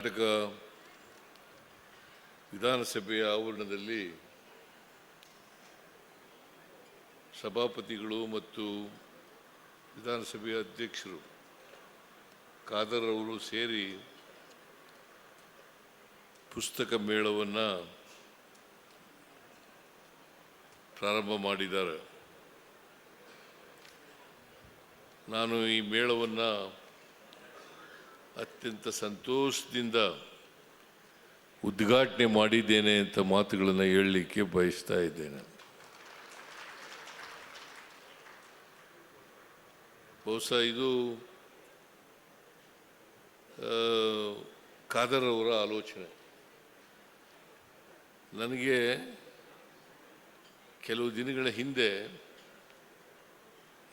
ಕರ್ನಾಟಕ ವಿಧಾನಸಭೆಯ ಆವರಣದಲ್ಲಿ ಸಭಾಪತಿಗಳು ಮತ್ತು ವಿಧಾನಸಭೆಯ ಅಧ್ಯಕ್ಷರು ಖಾದರ್ ಅವರು ಸೇರಿ ಪುಸ್ತಕ ಮೇಳವನ್ನು ಪ್ರಾರಂಭ ಮಾಡಿದ್ದಾರೆ. ನಾನು ಈ ಮೇಳವನ್ನು ಅತ್ಯಂತ ಸಂತೋಷದಿಂದ ಉದ್ಘಾಟನೆ ಮಾಡಿದ್ದೇನೆ ಅಂತ ಮಾತುಗಳನ್ನು ಹೇಳಲಿಕ್ಕೆ ಬಯಸ್ತಾ ಇದ್ದೇನೆ. ಬಹುಶಃ ಇದು ಖಾದರ್ ಅವರ ಆಲೋಚನೆ. ನನಗೆ ಕೆಲವು ದಿನಗಳ ಹಿಂದೆ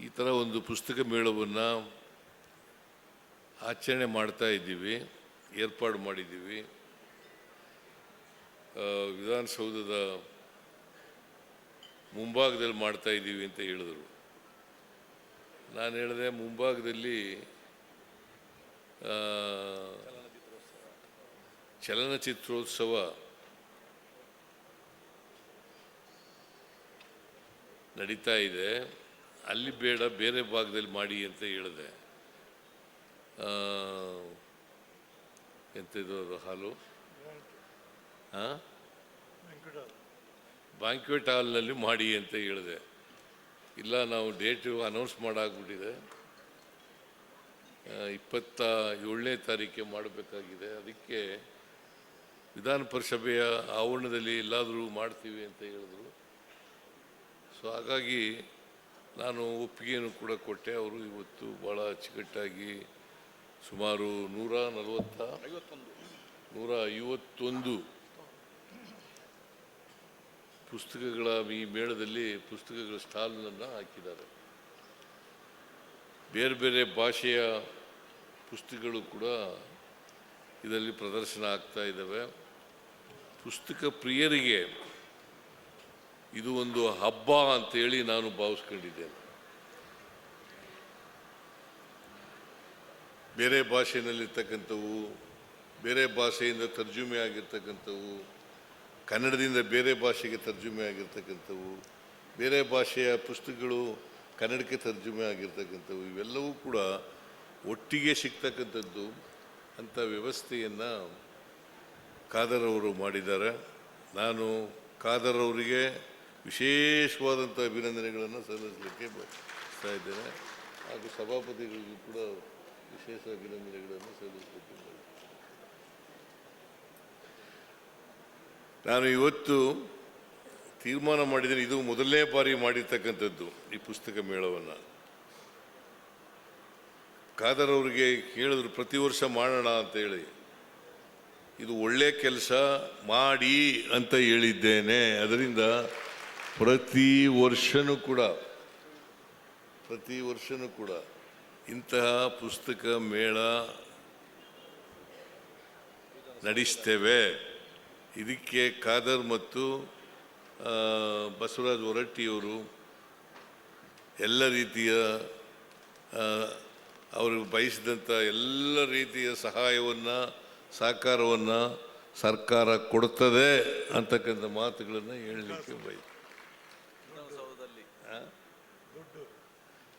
ಈ ಥರ ಒಂದು ಪುಸ್ತಕ ಮೇಳವನ್ನು ಆಚರಣೆ ಮಾಡ್ತಾ ಇದ್ದೀವಿ, ಏರ್ಪಾಡು ಮಾಡಿದ್ದೀವಿ. ವಿಧಾನಸೌಧದ ಮುಂಭಾಗದಲ್ಲಿ ಮಾಡ್ತಾ ಇದ್ದೀವಿ ಅಂತ ಹೇಳಿದರು. ನಾನು ಹೇಳಿದೆ ಮುಂಭಾಗದಲ್ಲಿ ಚಲನಚಿತ್ರೋತ್ಸವ ನಡೀತಾ ಇದೆ. ಅಲ್ಲಿ ಬೇಡ, ಬೇರೆ ಭಾಗದಲ್ಲಿ ಮಾಡಿ ಅಂತ ಹೇಳಿದೆ. ಎಂಥದ್ದು ಅದು ಹಾಲು ಹಾಂ ಬ್ಯಾಂಕ್ವೆಟ್ ಹಾಲ್ನಲ್ಲಿ ಮಾಡಿ ಅಂತ ಹೇಳಿದೆ. ಇಲ್ಲ ನಾವು ಡೇಟು ಅನೌನ್ಸ್ ಮಾಡಾಗ್ಬಿಟ್ಟಿದೆ. ಆ, ಇಪ್ಪತ್ತ ಏಳನೇ ತಾರೀಕಿಗೆ ಮಾಡಬೇಕಾಗಿದೆ. ಅದಕ್ಕೆ ವಿಧಾನ ಪರಿಷಭೆಯ ಆವರಣದಲ್ಲಿ ಎಲ್ಲಾದರೂ ಮಾಡ್ತೀವಿ ಅಂತ ಹೇಳಿದ್ರು. ಸೊ ಹಾಗಾಗಿ ನಾನು ಒಪ್ಪಿಗೆಯನ್ನು ಕೂಡ ಕೊಟ್ಟೆ. ಅವರು ಇವತ್ತು ಭಾಳ ಅಚ್ಚುಕಟ್ಟಾಗಿ ಸುಮಾರು ನೂರ ನಲವತ್ತ ನೂರ ಐವತ್ತೊಂದು ಪುಸ್ತಕಗಳ ಈ ಮೇಳದಲ್ಲಿ ಪುಸ್ತಕಗಳ ಸ್ಟಾಲ್ನನ್ನು ಹಾಕಿದ್ದಾರೆ. ಬೇರೆ ಬೇರೆ ಭಾಷೆಯ ಪುಸ್ತಕಗಳು ಕೂಡ ಇದರಲ್ಲಿ ಪ್ರದರ್ಶನ ಆಗ್ತಾ ಇದ್ದಾವೆ. ಪುಸ್ತಕ ಪ್ರಿಯರಿಗೆ ಇದು ಒಂದು ಹಬ್ಬ ಅಂತೇಳಿ ನಾನು ಭಾವಿಸ್ಕೊಂಡಿದ್ದೇನೆ. ಬೇರೆ ಭಾಷೆಯಲ್ಲಿರ್ತಕ್ಕಂಥವು, ಬೇರೆ ಭಾಷೆಯಿಂದ ತರ್ಜುಮೆ ಆಗಿರ್ತಕ್ಕಂಥವು ಕನ್ನಡದಿಂದ ಬೇರೆ ಭಾಷೆಗೆ ತರ್ಜುಮೆ ಆಗಿರ್ತಕ್ಕಂಥವು ಬೇರೆ ಭಾಷೆಯ ಪುಸ್ತಕಗಳು ಕನ್ನಡಕ್ಕೆ ತರ್ಜುಮೆ ಆಗಿರ್ತಕ್ಕಂಥವು ಇವೆಲ್ಲವೂ ಕೂಡ ಒಟ್ಟಿಗೆ ಸಿಗ್ತಕ್ಕಂಥದ್ದು ಅಂಥ ವ್ಯವಸ್ಥೆಯನ್ನು ಖಾದರ್ ಅವರು ಮಾಡಿದ್ದಾರೆ. ನಾನು ಖಾದರ್ ಅವರಿಗೆ ವಿಶೇಷವಾದಂಥ ಅಭಿನಂದನೆಗಳನ್ನು ಸಲ್ಲಿಸಲಿಕ್ಕೆ ಬಯಸ್ತಾ ಇದ್ದೇನೆ. ಹಾಗೂ ಸಭಾಪತಿಗಳಿಗೂ ಕೂಡ ವಿಶೇಷ ಅಭಿನಂದನೆಗಳನ್ನು ಸಲ್ಲಿಸಲಿಕ್ಕೆ ನಾನು ಇವತ್ತು ತೀರ್ಮಾನ ಮಾಡಿದರೆ ಇದು ಮೊದಲನೇ ಬಾರಿ ಮಾಡಿರ್ತಕ್ಕಂಥದ್ದು ಈ ಪುಸ್ತಕ ಮೇಳವನ್ನು. ಖಾದರ್ ಅವರಿಗೆ ಕೇಳಿದ್ರು, ಪ್ರತಿ ವರ್ಷ ಮಾಡೋಣ ಅಂತ ಹೇಳಿ. ಇದು ಒಳ್ಳೆ ಕೆಲಸ ಮಾಡಿ ಅಂತ ಹೇಳಿದ್ದೇನೆ. ಅದರಿಂದ ಪ್ರತಿ ವರ್ಷನೂ ಕೂಡ, ಪ್ರತಿ ವರ್ಷನೂ ಕೂಡ ಇಂತಹ ಪುಸ್ತಕ ಮೇಳ ನಡೆಸ್ತೇವೆ. ಇದಕ್ಕೆ ಖಾದರ್ ಮತ್ತು ಬಸವರಾಜ್ ಹೊರಟ್ಟಿಯವರು ಎಲ್ಲ ರೀತಿಯ ಅವರು ಬಯಸಿದಂಥ ಎಲ್ಲ ರೀತಿಯ ಸಹಾಯವನ್ನು ಸಹಕಾರವನ್ನು ಸರ್ಕಾರ ಕೊಡ್ತದೆ ಅಂತಕ್ಕಂಥ ಮಾತುಗಳನ್ನು ಹೇಳಲಿಕ್ಕೆ ಬಯಸ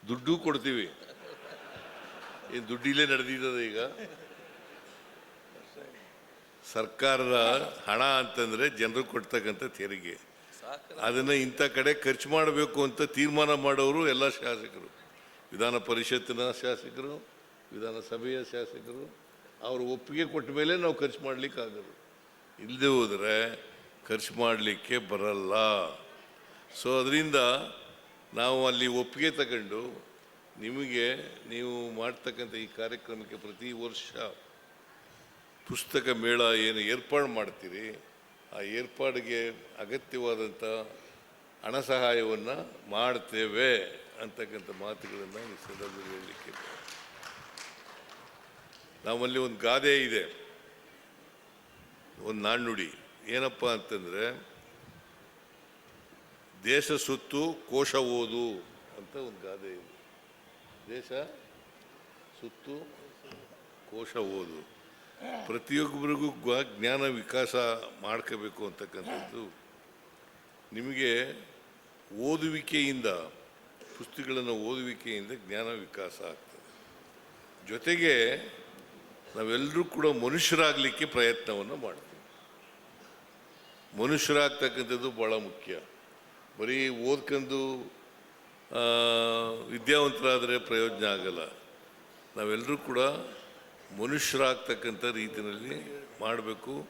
ದುಡ್ಡು ಕೊಡ್ತೀವಿ. ಏನು ದುಡ್ಡಿಲ್ಲೇ ನಡೆದಿದ್ದದ ಈಗ? ಸರ್ಕಾರದ ಹಣ ಅಂತಂದರೆ ಜನರು ಕೊಡ್ತಕ್ಕಂಥ ತೆರಿಗೆ. ಅದನ್ನು ಇಂಥ ಕಡೆ ಖರ್ಚು ಮಾಡಬೇಕು ಅಂತ ತೀರ್ಮಾನ ಮಾಡೋರು ಎಲ್ಲ ಶಾಸಕರು. ವಿಧಾನ ಪರಿಷತ್ತಿನ ಶಾಸಕರು ವಿಧಾನಸಭೆಯ ಶಾಸಕರು ಅವರು ಒಪ್ಪಿಗೆ ಕೊಟ್ಟ ಮೇಲೆ ನಾವು ಖರ್ಚು ಮಾಡ್ಲಿಕ್ಕೆ ಆಗೋದು ಇಲ್ಲದೆ ಹೋದರೆ ಖರ್ಚು ಮಾಡಲಿಕ್ಕೆ ಬರಲ್ಲ. ಸೊ ಅದರಿಂದ ನಾವು ಅಲ್ಲಿ ಒಪ್ಪಿಗೆ ತಗೊಂಡು ನಿಮಗೆ ನೀವು ಮಾಡ್ತಕ್ಕಂಥ ಈ ಕಾರ್ಯಕ್ರಮಕ್ಕೆ ಪ್ರತಿ ವರ್ಷ ಪುಸ್ತಕ ಮೇಳ ಏನು ಏರ್ಪಾಡು ಮಾಡ್ತೀರಿ, ಆ ಏರ್ಪಾಡಿಗೆ ಅಗತ್ಯವಾದಂಥ ಹಣ ಸಹಾಯವನ್ನು ಮಾಡ್ತೇವೆ ಅಂತಕ್ಕಂಥ ಮಾತುಗಳನ್ನು ಈ ಸಂದರ್ಭದಲ್ಲಿ ಹೇಳಲಿಕ್ಕೆ ನಮ್ಮಲ್ಲಿ ಒಂದು ಗಾದೆ ಇದೆ, ಒಂದು ನಾಣ್ಣುಡಿ. ಏನಪ್ಪ ಅಂತಂದರೆ, ದೇಶ ಸುತ್ತು, ಕೋಶ ಓದು ಅಂತ ಒಂದು ಗಾದೆ ಇದೆ. ದೇಶ, ಸುತ್ತು, ಕೋಶ ಓದು. ಪ್ರತಿಯೊಬ್ಬರಿಗೂ ಜ್ಞಾನ ವಿಕಾಸ ಮಾಡ್ಕೋಬೇಕು ಅಂತಕ್ಕಂಥದ್ದು ನಿಮಗೆ ಓದುವಿಕೆಯಿಂದ, ಪುಸ್ತಕಗಳನ್ನು ಓದುವಿಕೆಯಿಂದ ಜ್ಞಾನ ವಿಕಾಸ ಆಗ್ತದೆ. ಜೊತೆಗೆ ನಾವೆಲ್ಲರೂ ಕೂಡ ಮನುಷ್ಯರಾಗಲಿಕ್ಕೆ ಪ್ರಯತ್ನವನ್ನು ಮಾಡ್ತೀವಿ. ಮನುಷ್ಯರಾಗ್ತಕ್ಕಂಥದ್ದು ಭಾಳ ಮುಖ್ಯ. ಬರೀ ಓದ್ಕೊಂಡು ವಿದ್ಯಾವಂತರಾದರೆ ಪ್ರಯೋಜನ ಆಗಲ್ಲ. ನಾವೆಲ್ಲರೂ ಕೂಡ ಮನುಷ್ಯರಾಗ್ತಕ್ಕಂಥ ರೀತಿಯಲ್ಲಿ ಮಾಡಬೇಕು.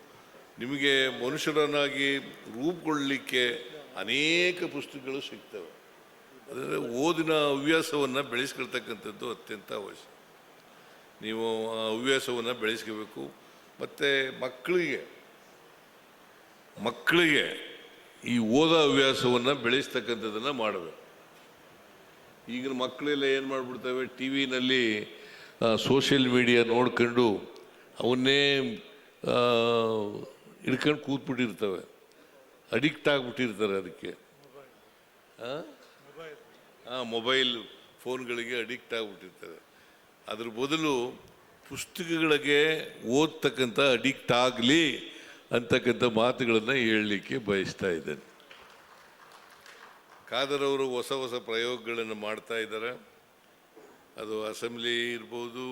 ನಿಮಗೆ ಮನುಷ್ಯರನ್ನಾಗಿ ರೂಪುಗೊಳ್ಳಲಿಕ್ಕೆ ಅನೇಕ ಪುಸ್ತಕಗಳು ಸಿಗ್ತವೆ. ಅದರಿಂದ ಓದಿನ ಹವ್ಯಾಸವನ್ನು ಬೆಳೆಸ್ಕೊಳ್ತಕ್ಕಂಥದ್ದು ಅತ್ಯಂತ ಅವಶ್ಯ. ನೀವು ಆ ಹವ್ಯಾಸವನ್ನು ಬೆಳೆಸ್ಕೋಬೇಕು. ಮತ್ತು ಮಕ್ಕಳಿಗೆ ಮಕ್ಕಳಿಗೆ ಈ ಓದೋ ಹವ್ಯಾಸವನ್ನು ಬೆಳೆಸ್ತಕ್ಕಂಥದ್ದನ್ನು ಮಾಡಬೇಕು. ಈಗಿನ ಮಕ್ಕಳೆಲ್ಲ ಏನು ಮಾಡಿಬಿಡ್ತವೆ ಟಿ ವಿನಲ್ಲಿ ಸೋಷಿಯಲ್ ಮೀಡಿಯಾ ನೋಡ್ಕೊಂಡು ಅವನ್ನೇ ಹಿಡ್ಕೊಂಡು ಕೂತ್ಬಿಟ್ಟಿರ್ತವೆ. ಅಡಿಕ್ಟ್ ಆಗಿಬಿಟ್ಟಿರ್ತಾರೆ ಅದಕ್ಕೆ. ಹಾಂ ಮೊಬೈಲ್ ಫೋನ್ಗಳಿಗೆ ಅಡಿಕ್ಟ್ ಆಗಿಬಿಟ್ಟಿರ್ತಾರೆ ಅದ್ರ ಬದಲು ಪುಸ್ತಕಗಳಿಗೆ ಓದ್ತಕ್ಕಂಥ ಅಡಿಕ್ಟ್ ಆಗಲಿ ಅಂತಕ್ಕಂಥ ಮಾತುಗಳನ್ನು ಹೇಳಲಿಕ್ಕೆ ಬಯಸ್ತಾ ಇದ್ದೇನೆ. ಖಾದರ್ ಅವರು ಹೊಸ ಹೊಸ ಪ್ರಯೋಗಗಳನ್ನು ಮಾಡ್ತಾ ಇದ್ದಾರೆ. ಅದು ಅಸೆಂಬ್ಲಿ ಇರ್ಬೋದು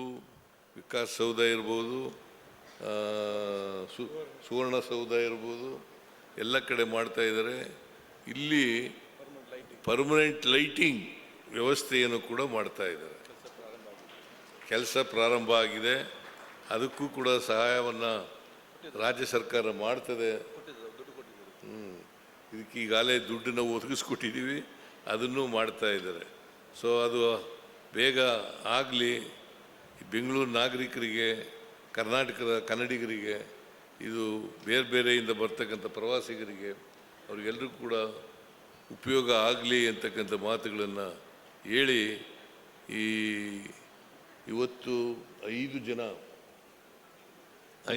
ವಿಕಾಸಸೌಧ ಇರ್ಬೋದು ಸು ಸುವರ್ಣಸೌಧ ಇರ್ಬೋದು, ಎಲ್ಲ ಕಡೆ ಮಾಡ್ತಾ ಇದ್ದಾರೆ. ಇಲ್ಲಿ ಪರ್ಮನೆಂಟ್ ಲೈಟಿಂಗ್ ವ್ಯವಸ್ಥೆಯನ್ನು ಕೂಡ ಮಾಡ್ತಾ ಇದ್ದಾರೆ. ಕೆಲಸ ಪ್ರಾರಂಭ ಆಗಿದೆ. ಅದಕ್ಕೂ ಕೂಡ ಸಹಾಯವನ್ನು ರಾಜ್ಯ ಸರ್ಕಾರ ಮಾಡ್ತದೆ. ಹ್ಮ್. ಇದಕ್ಕೆ ಈಗಾಗಲೇ ದುಡ್ಡನ್ನು ಒದಗಿಸ್ಕೊಟ್ಟಿದ್ದೀವಿ, ಅದನ್ನು ಮಾಡ್ತಾ ಇದ್ದಾರೆ. ಸೊ ಅದು ಬೇಗ ಆಗಲಿ ಬೆಂಗಳೂರು ನಾಗರಿಕರಿಗೆ, ಕರ್ನಾಟಕದ ಕನ್ನಡಿಗರಿಗೆ, ಇದು ಬೇರೆ ಬೇರೆಯಿಂದ ಬರ್ತಕ್ಕಂಥ ಪ್ರವಾಸಿಗರಿಗೆ ಅವ್ರಿಗೆಲ್ಲರೂ ಕೂಡ ಉಪಯೋಗ ಆಗಲಿ ಅಂತಕ್ಕಂಥ ಮಾತುಗಳನ್ನು ಹೇಳಿ, ಈ ಇವತ್ತು ಐದು ಜನ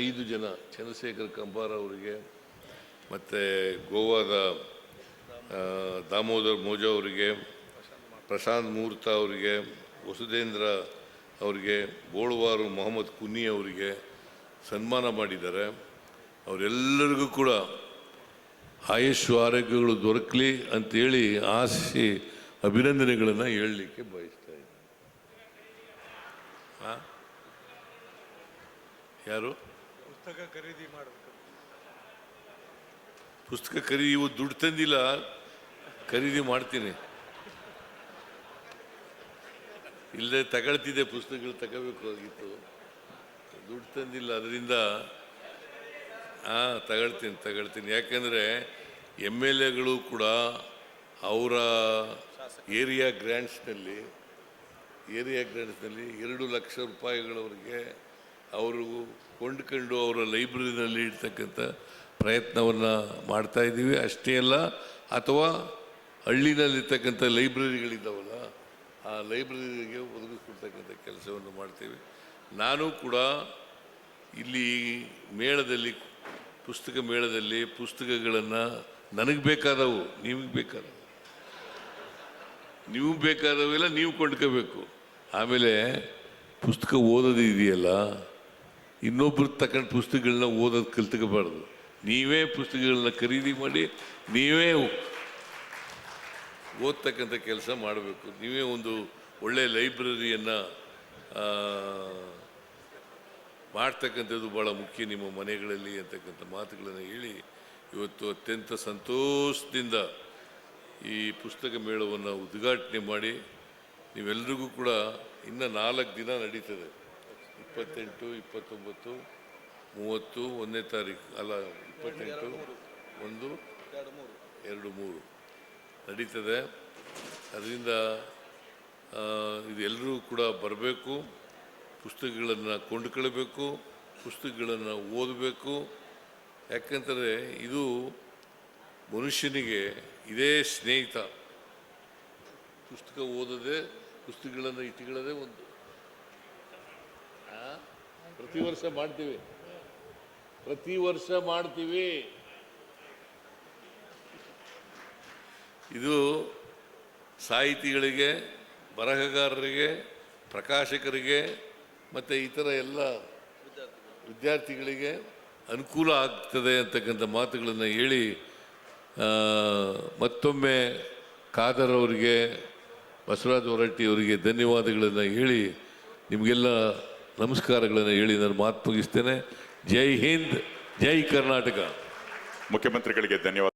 ಐದು ಜನ ಚಂದ್ರಶೇಖರ್ ಕಂಬಾರ ಅವರಿಗೆ ಮತ್ತು ಗೋವಾದ ದಾಮೋದರ್ ಮೋಜ ಅವರಿಗೆ, ಪ್ರಶಾಂತ್ ಮೂರ್ತ ಅವರಿಗೆ ವಸುಧೇಂದ್ರ ಅವರಿಗೆ ಬೋಳುವಾರು ಮೊಹಮ್ಮದ್ ಕುನ್ನಿ ಅವರಿಗೆ ಸನ್ಮಾನ ಮಾಡಿದ್ದಾರೆ. ಅವರೆಲ್ಲರಿಗೂ ಕೂಡ ಆಯುಷ್ ಆರೋಗ್ಯಗಳು ದೊರಕಲಿ ಅಂತೇಳಿ ಆಸೆ, ಅಭಿನಂದನೆಗಳನ್ನು ಹೇಳಲಿಕ್ಕೆ ಬಯಸ್ತಾ ಇದ್ದೀನಿ? ಯಾರು? ಪುಸ್ತಕ ಖರೀದಿ ಮಾಡಬೇಕು ಪುಸ್ತಕ ಖರೀದಿ ಇವತ್ತು ದುಡ್ಡು ತಂದಿಲ್ಲ. ಖರೀದಿ ಮಾಡ್ತೀನಿ. ಇಲ್ಲದೆ ತಗೊಳ್ತಿದ್ದೆ ಪುಸ್ತಕಗಳು ತಗೋಬೇಕು ಆಗಿತ್ತು. ದುಡ್ಡು ತಂದಿಲ್ಲ, ಅದರಿಂದ ಹಾಂ ತಗೊಳ್ತೀನಿ ತಗೊಳ್ತೀನಿ. ಯಾಕೆಂದರೆ ಎಂ ಎಲ್ ಎಗಳು ಕೂಡ ಅವರ ಏರಿಯಾ ಗ್ರ್ಯಾಂಡ್ಸ್ನಲ್ಲಿ ಏರಿಯಾ ಗ್ರ್ಯಾಂಡ್ಸ್ನಲ್ಲಿ ಎರಡು ಲಕ್ಷ ರೂಪಾಯಿಗಳವರಿಗೆ ಅವರು ಕೊಂಡ್ಕೊಂಡು ಅವರ ಲೈಬ್ರರಿನಲ್ಲಿ ಇಡ್ತಕ್ಕಂಥ ಪ್ರಯತ್ನವನ್ನು ಮಾಡ್ತಾ ಇದ್ದೀವಿ. ಅಷ್ಟೇ ಅಲ್ಲ, ಅಥವಾ ಹಳ್ಳಿನಲ್ಲಿರ್ತಕ್ಕಂಥ ಲೈಬ್ರರಿಗಳಿದ್ದಾವಲ್ಲ, ಆ ಲೈಬ್ರರಿಗೆ ಒದಗಿಸ್ಕೊಡ್ತಕ್ಕಂಥ ಕೆಲಸವನ್ನು ಮಾಡ್ತೀವಿ. ನಾನು ಕೂಡ ಇಲ್ಲಿ ಮೇಳದಲ್ಲಿ, ಪುಸ್ತಕ ಮೇಳದಲ್ಲಿ ಪುಸ್ತಕಗಳನ್ನು ನನಗೆ ಬೇಕಾದವು, ನಿಮಗೆ ಬೇಕಾದವು. ನೀವು ಬೇಕಾದವೆಲ್ಲ ನೀವು ಕೊಂಡ್ಕೋಬೇಕು. ಆಮೇಲೆ ಪುಸ್ತಕ ಓದೋದು ಇದೆಯಲ್ಲ, ಇನ್ನೊಬ್ರು ತಗೊಂಡು ಪುಸ್ತಕಗಳನ್ನ ಓದೋದು ಕಲ್ತ್ಕೋಬಾರ್ದು. ನೀವೇ ಪುಸ್ತಕಗಳನ್ನ ಖರೀದಿ ಮಾಡಿ, ನೀವೇ ಓದ್ತಕ್ಕಂಥ ಕೆಲಸ ಮಾಡಬೇಕು. ನೀವೇ ಒಂದು ಒಳ್ಳೆಯ ಲೈಬ್ರರಿಯನ್ನು ಮಾಡ್ತಕ್ಕಂಥದ್ದು ಭಾಳ ಮುಖ್ಯ ನಿಮ್ಮ ಮನೆಗಳಲ್ಲಿ ಅಂತಕ್ಕಂಥ ಮಾತುಗಳನ್ನು ಹೇಳಿ ಇವತ್ತು ಅತ್ಯಂತ ಸಂತೋಷದಿಂದ ಈ ಪುಸ್ತಕ ಮೇಳವನ್ನು ಉದ್ಘಾಟನೆ ಮಾಡಿ ನೀವೆಲ್ಲರಿಗೂ ಕೂಡ ಇನ್ನೂ ನಾಲ್ಕು ದಿನ ನಡೀತದೆ. ಇಪ್ಪತ್ತೆಂಟು, ಇಪ್ಪತ್ತೊಂಬತ್ತು ಮೂವತ್ತು, ಒಂದನೇ ತಾರೀಕು ಅಲ್ಲ, ಇಪ್ಪತ್ತೆಂಟು, ಒಂದು, ಎರಡು, ಮೂರು. ನಡೀತದೆ. ಅದರಿಂದ ಇದೆಲ್ಲರೂ ಇದು ಕೂಡ ಬರಬೇಕು, ಪುಸ್ತಕಗಳನ್ನು ಕೊಂಡುಕೊಳ್ಬೇಕು, ಪುಸ್ತಕಗಳನ್ನು ಓದಬೇಕು. ಯಾಕಂತಂದರೆ, ಇದು ಮನುಷ್ಯನಿಗೆ ಇದೇ ಸ್ನೇಹಿತ. ಪುಸ್ತಕ ಓದದೆ, ಪುಸ್ತಕಗಳನ್ನು ಇಟ್ಟುಕೊಳ್ಳೋದೇ ಒಂದು? ಪ್ರತಿ ವರ್ಷ ಮಾಡ್ತೀವಿ. ಪ್ರತಿ ವರ್ಷ ಮಾಡ್ತೀವಿ. ಇದು ಸಾಹಿತಿಗಳಿಗೆ, ಬರಹಗಾರರಿಗೆ, ಪ್ರಕಾಶಕರಿಗೆ, ಮತ್ತು ಇತರ ಎಲ್ಲ ವಿದ್ಯಾರ್ಥಿಗಳಿಗೆ ಅನುಕೂಲ ಆಗ್ತದೆ ಅಂತಕ್ಕಂಥ ಮಾತುಗಳನ್ನು ಹೇಳಿ ಮತ್ತೊಮ್ಮೆ ಖಾದರ್ ಅವರಿಗೆ, ಬಸವರಾಜ ಹೊರಟ್ಟಿ ಅವರಿಗೆ ಧನ್ಯವಾದಗಳನ್ನು ಹೇಳಿ, ನಿಮಗೆಲ್ಲ ನಮಸ್ಕಾರಗಳನ್ನು ಹೇಳಿ ನಾನು ಮಾತು ಮುಗಿಸ್ತೇನೆ. ಜೈ ಹಿಂದ್ ಜೈ ಕರ್ನಾಟಕ ಮುಖ್ಯಮಂತ್ರಿಗಳಿಗೆ ಧನ್ಯವಾದ